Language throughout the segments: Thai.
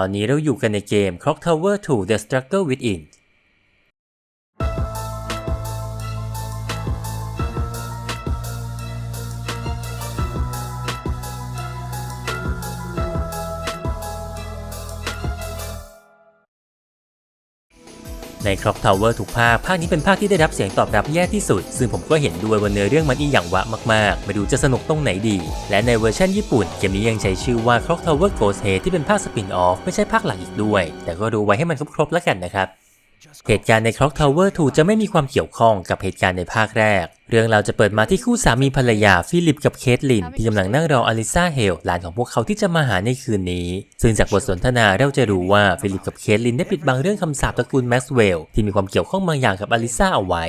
ตอนนี้เราอยู่กันในเกม Clock Tower 2 The Struggle Within ใน Clock Tower ทุกภาค ภาคนี้เป็นภาคที่ได้รับเสียงตอบรับแย่ที่สุด ซึ่งผมก็เห็นด้วยว่าเนื้อเรื่องมันอีหยังวะมากๆ มาดูจะสนุกตรงไหนดี และในเวอร์ชันญี่ปุ่น เกมนี้ยังใช้ชื่อว่า Clock Tower Ghost Head ที่เป็นภาคสปินออฟไม่ใช่ภาคหลักอีกด้วย แต่ก็ดูไว้ให้มันครบๆแล้วกันนะครับ เหตุการณ์ใน Clock Tower 2จะไม่มีความเกี่ยวข้องกับเหตุการณ์ในภาคแรก เรื่องเราวจะเปิดมาที่คู่สามีภรรยาฟิลิปกับเคทลิน ที่กำลังนั่งรออลิซาเฮลหลานของพวกเขาที่จะมาหาในคืนนี้ ซึ่งจากบทสนทนาเราจะรู้ว่าฟิลิปกับเคทลินได้ปิดบังเรื่องคำสาปตระกูลแม็กซ์เวลล์ที่มีความเกี่ยวข้องบางอย่างกับอลิซาเอาไว้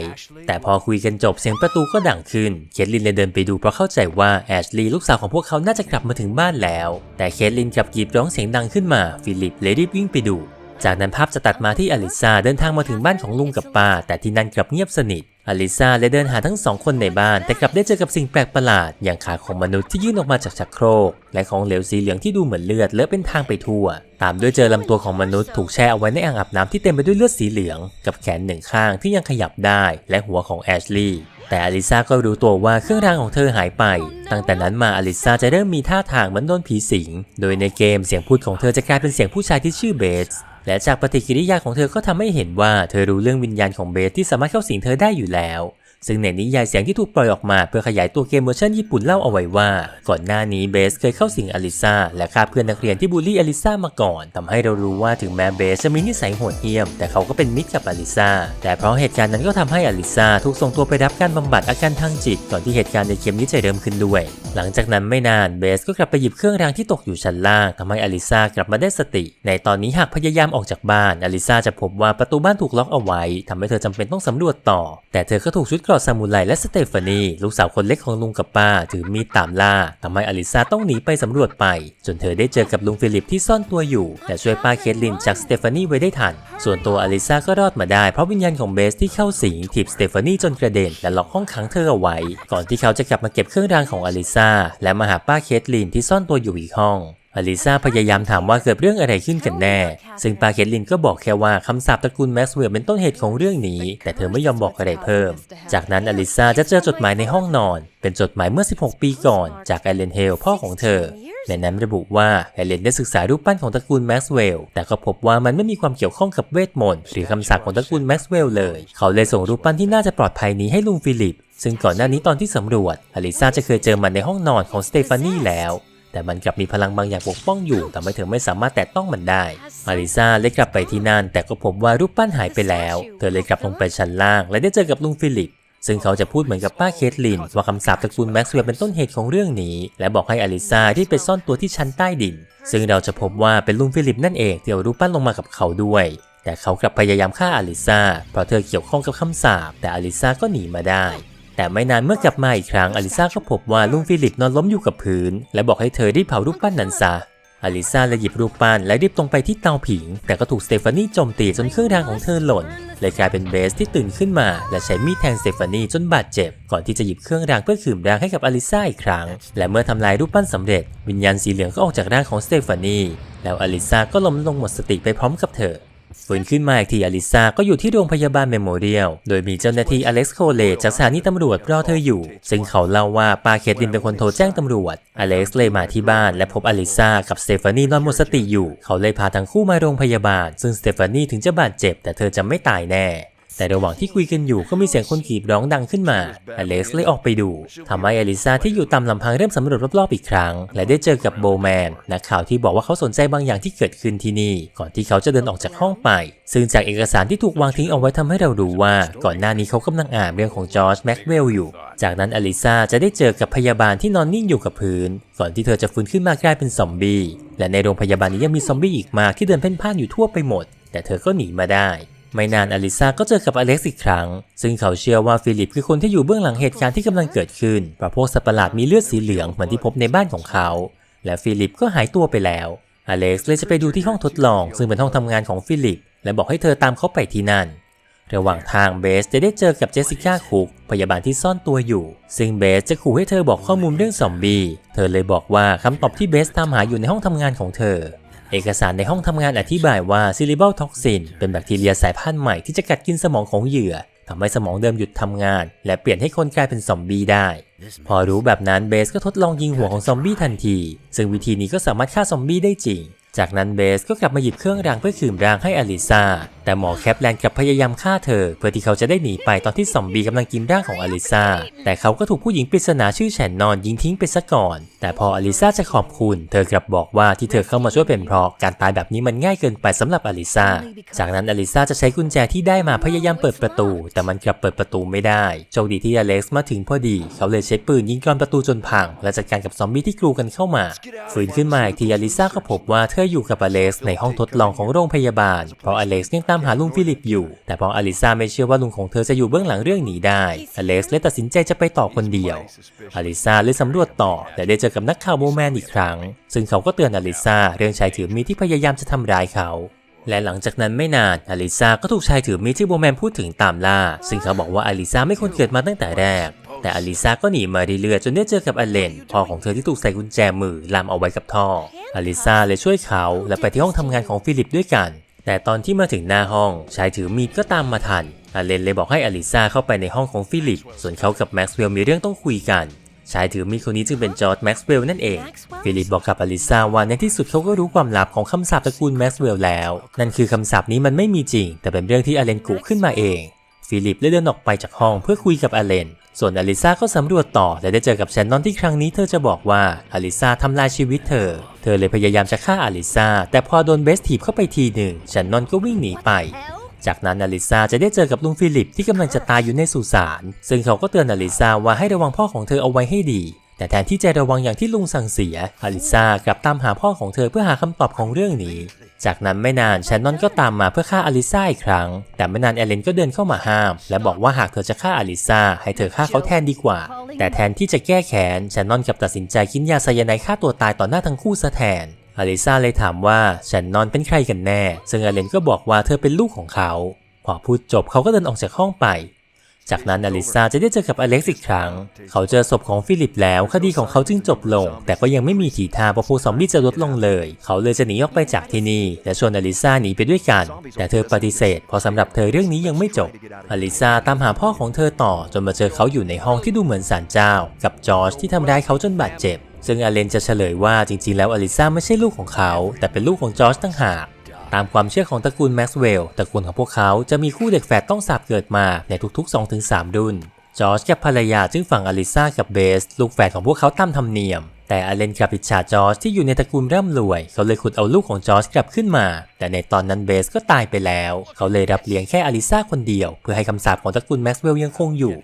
แต่พอคุยกันจบเสียงประตูก็ดังขึ้น เคทลินเลยเดินไปดูเพราะเข้าใจว่าแอชลีย์ลูกสาวของพวกเขาน่าจะกลับมาถึงบ้านแล้ว แต่เคทลินกลับกรีดร้องเสียงดังขึ้นมา ฟิลิปเลยรีบวิ่งไปดู จากนั้นภาพจะตัดมาที่อลิซาเดินทางมาถึงบ้านของลุงกับป้า แต่ที่นั่นกลับเงียบสนิทอลิซาเลยเดินหาทั้งสองคนในบ้าน แต่กลับได้เจอกับสิ่งแปลกประหลาด อย่างขาของมนุษย์ที่ยื่นออกมาจากชักโครก และของเหลวสีเหลืองที่ดูเหมือนเลือดเลอะเป็นทางไปทั่ว ตามด้วยเจอลำตัวของมนุษย์ถูกแช่เอาไว้ในอ่างอาบน้ำที่เต็มไปด้วยเลือดสีเหลือง กับแขนหนึ่งข้างที่ยังขยับได้ และหัวของแอชลีย์แต่อลิซาก็รู้ตัวว่าเครื่องรางของเธอหายไป ตั้งแต่นั้นมาอลิซาจะเริ่มมีท่าทางเหมือนโดนผีสิง โดยในเกมเสียงพูดของเธอจะกลายเป็นเสียงผู้ชายที่ชื่อเบส และจากปฏิกิริยาของเธอก็ทำให้เห็นว่าเธอรู้เรื่องวิญญาณของเบสที่สามารถเข้าสิงเธอได้อยู่แล้ว ซึ่งในนิยายเสียงที่ถูกปล่อยออกมาเพื่อขยายตัวเกมเวอร์ชันญี่ปุ่นเล่าเอาไว้ว่า ก่อนหน้านี้เบสเคยเข้าสิงอลิซาและฆ่าเพื่อนนักเรียนที่บูลลี่อลิซามาก่อนทำให้เรารู้ว่าถึงแม้เบสจะมีนิสัยโหดเหี้ยม แต่เขาก็เป็นมิตรกับอลิซาแต่เพราะเหตุการณ์นั้นก็ทำให้อลิซาถูกส่งตัวไปรับการบำบัดอาการทางจิตก่อนที่เหตุการณ์ในเกมนี้จะเริ่มขึ้นด้วย หลังจากนั้นไม่นานเบสก็กลับไปหยิบเครื่องรางที่ตกอยู่ชั้นล่างทำให้อลิซากลับมาได้สติ ในตอนนี้หากพยายามออกจากบ้านอลิซาจะพบว่าประตูบ้านถูกล็อกเอาไว้ทำให้เธอจำเป็นต้องสำรวจต่อ แต่เธอก็ถูกชุดราะซามูไรและสเตฟานีลูกสาวคนเล็กของลุงกับป้า ถือมีดตามล่าทำให้อลิซาต้องหนีไปสำรวจไป จนเธอได้เจอกับลุงฟิลิปที่ซ่อนตัวอยู่ แต่ช่วยป้าเคทลินจากสเตฟานีไว้ได้ทัน ส่วนตัวอลิซาก็รอดมาได้เพราะวิญญาณของเบสที่เข้าสิงถีบสเตฟานีจนกระเด็นและล็อกห้องขังเธอเอาไว้ ก่อนที่เขาจะกลับมาเก็บเครื่องรางของอลิซาและมาหาป้าเคทลินที่ซ่อนตัวอยู่อีกห้อง อลิซาพยายามถามว่าเกิดเรื่องอะไรขึ้นกันแน่ ซึ่งปาเคทลินก็บอกแค่ว่าคำสาปตระกูลแม็กซ์เวลล์เป็นต้นเหตุของเรื่องนี้ แต่เธอไม่ยอมบอกอะไรเพิ่ม จากนั้นอลิซาจะเจอจดหมายในห้องนอน เป็นจดหมายเมื่อ 16 ปีก่อน จากไอเลนเฮลพ่อของเธอ ในนั้นระบุว่าไอเลนได้ศึกษารูปปั้นของตระกูลแม็กซ์เวลล์แต่ก็พบว่ามันไม่มีความเกี่ยวข้องกับเวทมนต์หรือคำสาปของตระกูลแม็กซ์เวลล์เลย เขาเลยส่งรูปปั้นที่น่าจะปลอดภัยนี้ให้ลุงฟิลิปซึ่งก่อนหน้านี้ตอนที่สำรวจอลิซาจะเคยเจอมันในห้องนอนของสเตฟานีแล้ว แต่มันกลับมีพลังบางอย่างปกป้องอยู่ทำให้เธอไม่สามารถแตะต้องมันได้อลิซาเลยกลับไปที่นั่น แต่ก็พบว่ารูปปั้นหายไปแล้ว เธอเลยกลับลงไปชั้นล่าง และได้เจอกับลุงฟิลิป ซึ่งเขาจะพูดเหมือนกับป้าเคทลิน ว่าคำสาปตระกูลแม็กซ์เวลล์เป็นต้นเหตุของเรื่องนี้ และบอกให้อลิซาที่ไปซ่อนตัวที่ชั้นใต้ดิน ซึ่งเราจะพบว่าเป็นลุงฟิลิปนั่นเองที่เอารูปปั้นลงมากับเขาด้วยแต่เขากลับพยายามฆ่าอลิซาเพราะเธอเกี่ยวข้องกับคำสาปแต่อลิซาก็หนีมาได้ แต่ไม่นานเมื่อกลับมาอีกครั้งอลิซาก็พบว่าลุงฟิลิปนอนล้มอยู่กับพื้น และบอกให้เธอรีบเผารูปปั้นนั้นซะอลิซาเลยหยิบรูปปั้นและรีบตรงไปที่เตาผิง แต่ก็ถูกสเตฟานีโจมตีจนเครื่องรางของเธอหล่นเลยกลายเป็นเบสที่ตื่นขึ้นมา และใช้มีดแทงสเตฟานีจนบาดเจ็บ ก่อนที่จะหยิบเครื่องรางเพื่อขืนร่างให้กับอลิซาอีกครั้ง และเมื่อทำลายรูปปั้นสำเร็จ วิญญาณสีเหลืองก็ออกจากร่างของสเตฟานีแล้วอลิซาก็ล้มลงหมดสติไปพร้อมกับเธอ ฟื้นขึ้นมาอีกทีอลิซาก็อยู่ที่โรงพยาบาลเมโมเรียล โดยมีเจ้าหน้าที่อเล็กซ์โคเลจากสถานีตำรวจรอเธออยู่ ซึ่งเขาเล่าว่าปาเคตินเป็นคนโทรแจ้งตำรวจ อเล็กซ์เลยมาที่บ้านและพบอลิซากับสเตฟานีนอนหมดสติอยู่ เขาเลยพาทั้งคู่มาโรงพยาบาล ซึ่งสเตฟานีถึงจะบาดเจ็บ แต่เธอจะไม่ตายแน่ แต่ระหว่างที่คุยกันอยู่ก็มีเสียงคนกรีดร้องดังขึ้นมา อเล็กซ์เลยออกไปดูทำให้อลิซาที่อยู่ตามลำพังเริ่มสำรวจรอบๆอีกครั้ง และได้เจอกับโบแมนนักข่าวที่บอกว่าเขาสนใจบางอย่างที่เกิดขึ้นที่นี่ ก่อนที่เขาจะเดินออกจากห้องไป ซึ่งจากเอกสารที่ถูกวางทิ้งเอาไว้ทำให้เรารู้ว่า ก่อนหน้านี้เขากำลังอ่านเรื่องของจอร์จแม็กเวลอยู่ จากนั้นอลิซาจะได้เจอกับพยาบาลที่นอนนิ่งอยู่กับพื้น ก่อนที่เธอจะฟื้นขึ้นมากลายเป็นซอมบี้และในโรงพยาบาลนี้ยังมีซอมบี้อีกมากที่เดินเพ่นพ่านอยู่ทั่วไปหมด แต่เธอก็หนีมาได้ ไม่นานอลิซาก็เจอกับอเล็กซ์อีกครั้ง ซึ่งเขาเชื่อว่าฟิลิปคือคนที่อยู่เบื้องหลังเหตุการณ์ที่กำลังเกิดขึ้นเพราะพวกสัตว์ประหลาดมีเลือดสีเหลืองเหมือนที่พบในบ้านของเขา และฟิลิปก็หายตัวไปแล้ว อเล็กซ์เลยจะไปดูที่ห้องทดลอง ซึ่งเป็นห้องทำงานของฟิลิป และบอกให้เธอตามเขาไปที่นั่น ระหว่างทางเบสจะได้เจอกับเจสสิก้าคุก พยาบาลที่ซ่อนตัวอยู่ ซึ่งเบสจะขู่ให้เธอบอกข้อมูลเรื่องซอมบี้ เธอเลยบอกว่าคำตอบที่เบสตามหาอยู่ในห้องทำงานของเธอ เอกสารในห้องทำงานอธิบายว่าซิลิบัลท็อกซินเป็นแบคทีเรียสายพันธุ์ใหม่ที่จะกัดกินสมองของเหยื่อทำให้สมองเดิมหยุดทำงาน และเปลี่ยนให้คนกลายเป็นซอมบี้ได้ พอรู้แบบนั้นเบสก็ทดลองยิงหัวของซอมบี้ทันที ซึ่งวิธีนี้ก็สามารถฆ่าซอมบี้ได้จริง จากนั้นเบสก็กลับมาหยิบเครื่องรางเพื่อคืนรางให้อลิซาแต่หมอแคปแลนกลับพยายามฆ่าเธอ เพื่อที่เขาจะได้หนีไปตอนที่ซอมบี้กำลังกินร่างของอลิซาแต่เขาก็ถูกผู้หญิงปริศนาชื่อแชนนอนยิงทิ้งไปซะก่อน แต่พออลิซาจะขอบคุณ เธอกลับบอกว่าที่เธอเข้ามาช่วยเป็นเพราะการตายแบบนี้มันง่ายเกินไปสำหรับอลิซาจากนั้นอลิซาจะใช้กุญแจที่ได้มาพยายามเปิดประตู แต่มันกลับเปิดประตูไม่ได้โชคดีที่อเล็กซ์มาถึงพอดี เขาเลยใช้ปืนยิงกรอนประตูจนพัง และจัดการกับซอมบี้ที่กลูกันเข้ามาฟื้นขึ้นมาอีกทีอลิซาก็พบว่าเธออยู่กับอเล็กซ์ในห้องทดลองของโรงพยาบาล เพราะอเล็กซ์ยังตามหาลุงฟิลิปอยู่ แต่พออลิซาไม่เชื่อว่าลุงของเธอจะอยู่เบื้องหลังเรื่องนี้ได้ อเล็กซ์เลยตัดสินใจจะไปต่อคนเดียว อลิซาเลยสำรวจต่อและได้เจอกับนักข่าวโมแมนอีกครั้ง ซึ่งเขาก็เตือนอลิซาเรื่องชายถือมีดที่พยายามจะทำร้ายเขาและหลังจากนั้นไม่นานอลิซาก็ถูกชายถือมีดที่โบแมนพูดถึงตามล่า ซึ่งเขาบอกว่าอลิซาไม่ควรเกิดมาตั้งแต่แรก แต่อลิซาก็หนีมาเรื่อยๆจนได้เจอกับอเลนพ่อของเธอที่ถูกใส่กุญแจมือลามเอาไว้กับท่อ อลิซาเลยช่วยเขาและไปที่ห้องทำงานของฟิลิปด้วยกัน แต่ตอนที่มาถึงหน้าห้องชายถือมีดก็ตามมาทัน อเลนเลยบอกให้อลิซาเข้าไปในห้องของฟิลิป ส่วนเขากับแม็กซ์เวลล์มีเรื่องต้องคุยกันชายถือมีดคนนี้จึงเป็นจอร์จแม็กซ์เวลล์นั่นเอง ฟิลิปบอกกับอลิซาว่าในที่สุดเขาก็รู้ความลับของคำสาปตระกูลแม็กซ์เวลล์แล้ว นั่นคือคำสาปนี้มันไม่มีจริง แต่เป็นเรื่องที่อเลนกุขึ้นมาเอง ฟิลิปเลยเดินออกไปจากห้องเพื่อคุยกับอเลน ส่วนอลิซาก็สำรวจต่อและได้เจอกับแชนนอนที่ครั้งนี้เธอจะบอกว่าอลิซาทำลายชีวิตเธอ เธอเลยพยายามจะฆ่าอลิซาแต่พอโดนเบสถีบเข้าไปทีหนึ่งแชนนอนก็วิ่งหนีไปจากนั้นอลิซาจะได้เจอกับลุงฟิลิปที่กำลังจะตายอยู่ในสุสาน ซึ่งเขาก็เตือนอลิซาว่าให้ระวังพ่อของเธอเอาไว้ให้ดี แต่แทนที่จะระวังอย่างที่ลุงสั่งเสีย อลิซากลับตามหาพ่อของเธอเพื่อหาคำตอบของเรื่องนี้ จากนั้นไม่นานแชนนอนก็ตามมาเพื่อฆ่าอลิซาอีกครั้ง แต่ไม่นานเอเลนก็เดินเข้ามาห้าม และบอกว่าหากเธอจะฆ่าอลิซาให้เธอฆ่าเขาแทนดีกว่า แต่แทนที่จะแก้แค้นแชนนอนกลับตัดสินใจกินยาไซยาไนฆ่าตัวตายต่อหน้าทั้งคู่ซะแทนอลิซาเลยถามว่าแชนนอนเป็นใครกันแน่ ซึ่งเอเลนก็บอกว่าเธอเป็นลูกของเขา พอพูดจบเขาก็เดินออกจากห้องไป จากนั้นอลิซาจะได้เจอกับอเล็กซ์อีกครั้ง เขาเจอศพของฟิลิปแล้วคดีของเขาจึงจบลง แต่ก็ยังไม่มีทีท่าว่าพวกซอมบี้จะลดลงเลย เขาเลยจะหนีออกไปจากที่นี่ และชวนอลิซาหนีไปด้วยกัน แต่เธอปฏิเสธเพราะสำหรับเธอเรื่องนี้ยังไม่จบ อลิซาตามหาพ่อของเธอต่อจนมาเจอเขาอยู่ในห้องที่ดูเหมือนศาลเจ้า กับจอร์จที่ทำร้ายเขาจนบาดเจ็บซึ่งอเลนจะเฉลยว่าจริงๆ แล้วอลิซาไม่ใช่ลูกของเขา แต่เป็นลูกของจอร์จตั้งหาก ตามความเชื่อของตระกูลแม็กซ์เวลล์ตระกูลของพวกเขาจะมีคู่เด็กแฝดต้องสาบเกิดมาในทุกๆ 2-3รุ่นจอร์จกับภรรยาจึงฝั่งอลิซากับเบส ลูกแฝดของพวกเขาตามธรรมเนียม แต่อเลนกลับอิจฉาจอร์จที่อยู่ในตระกูลร่ำรวย เขาเลยขุดเอาลูกของจอร์จกลับขึ้นมา แต่ในตอนนั้นเบสก็ตายไปแล้ว เขาเลยรับเลี้ยงแค่อลิซาคนเดียว เพื่อให้คำสาปของตระกูลแม็กซ์เวลล์ยังคงอยู่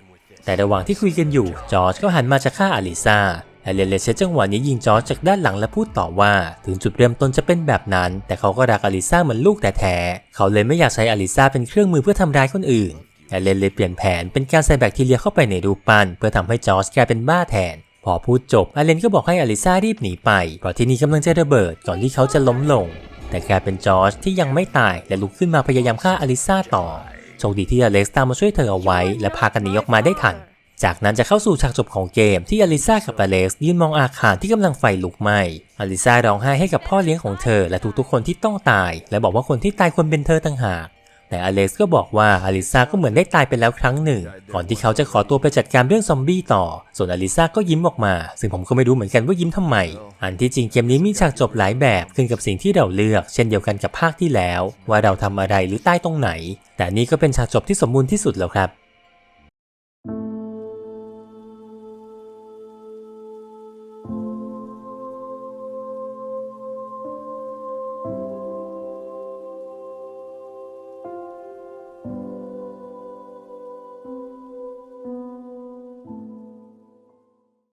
แต่ระหว่างที่คุยกันอยู่จอร์จก็หันมาจะฆ่าอลิซา อเลนเลยใช้จังหวะนี้ยิงจอร์จจากด้านหลังและพูดต่อว่า ถึงจุดเริ่มต้นจะเป็นแบบนั้น แต่เขาก็รักอลิซาเหมือนลูกแต่แท้ๆเขาเลยไม่อยากใช้อลิซาเป็นเครื่องมือเพื่อทำร้ายคนอื่นแอลเลนเลยเปลี่ยนแผนเป็นการใส่แบคทีเรียเข้าไปในรูปปั้นเพื่อทำให้จอร์จกลายเป็นบ้าแทน พอพูดจบอเลนก็บอกให้อลิซารีบหนีไป เพราะที่นี่กำลังจะระเบิดก่อนที่เขาจะล้มลง แต่กลายเป็นจอร์จที่ยังไม่ตายและลุกขึ้นมาพยายามฆ่าอลิซาต่อ โชคดีที่อเล็กซ์ตามมาช่วยเธอเอาไว้ และพากันหนีออกมาได้ทัน จากนั้นจะเข้าสู่ฉากจบของเกมที่อลิซากับอเล็กซ์ยืนมองอาคารที่กำลังไฟลุกไหม้อลิซาร้องไห้ให้กับพ่อเลี้ยงของเธอและทุกๆคนที่ต้องตาย และบอกว่าคนที่ตายควรเป็นเธอต่างหากแต่อเล็กซ์ก็บอกว่าอลิซาก็เหมือนได้ตายไปแล้วครั้งหนึ่ง ก่อนที่เขาจะขอตัวไปจัดการเรื่องซอมบี้ต่อ ส่วนอลิซาก็ยิ้มออกมา ซึ่งผมก็ไม่รู้เหมือนกันว่ายิ้มทำไม อันที่จริงเกมนี้มีฉากจบหลายแบบขึ้นกับสิ่งที่เราเลือก เช่นเดียวกันกับภาคที่แล้ว ว่าเราทำอะไรหรือใต้ตรงไหน แต่นี่ก็เป็นฉากจบที่สมบูรณ์ที่สุดแล้วครับ